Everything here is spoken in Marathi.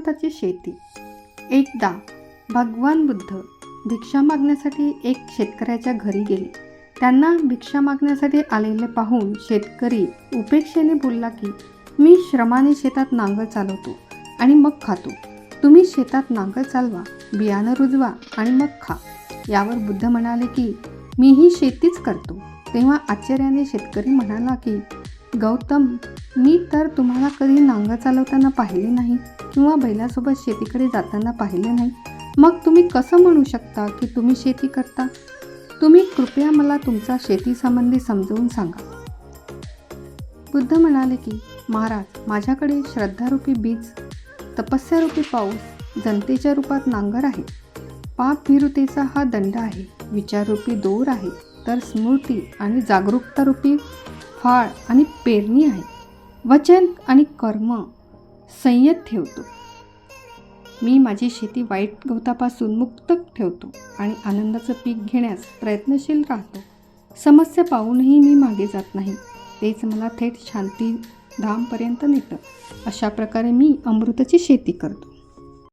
अमृताची शेती. एकदा भगवान बुद्ध भिक्षा मागण्यासाठी एक शेतकऱ्याच्या घरी गेले. त्यांना भिक्षा मागण्यासाठी आलेले पाहून शेतकरी उपेक्षेने बोलला की मी श्रमाने शेतात नांगर चालवतो आणि मग खातो. तुम्ही शेतात नांगर चालवा बियाणं रुजवा आणि मग खा. यावर बुद्ध म्हणाले की मीही शेतीच करतो. तेव्हा आश्चर्याने शेतकरी म्हणाला की गौतम मी तर तुम्हाला कधी नांगर चालवताना पाहिले नाही किंवा बैलासोबत शेतीकडे जाताना पाहिले नाही. मग तुम्ही कसं म्हणू शकता की तुम्ही शेती करता? तुम्ही कृपया मला तुमचा शेतीसंबंधी समजवून सांगा. बुद्ध म्हणाले की महाराज माझ्याकडे श्रद्धारूपी बीज तपस्यारूपी पाऊस जनतेच्या रूपात नांगर आहे. पापभीरुतेचा हा दंड आहे. विचाररूपी दोर आहे. तर स्मृती आणि जागरूकतारूपी फाळ आणि पेरणी आहे. वचन आणि कर्म संयत ठेवतो. मी माझी शेती वाईट गवतापासून मुक्त ठेवतो आणि आनंदाचं पीक घेण्यास प्रयत्नशील राहतो. समस्या पाहूनही मी मागे जात नाही. तेच मला थेट शांती धामपर्यंत नेतं. अशा प्रकारे मी अमृताची शेती करतो.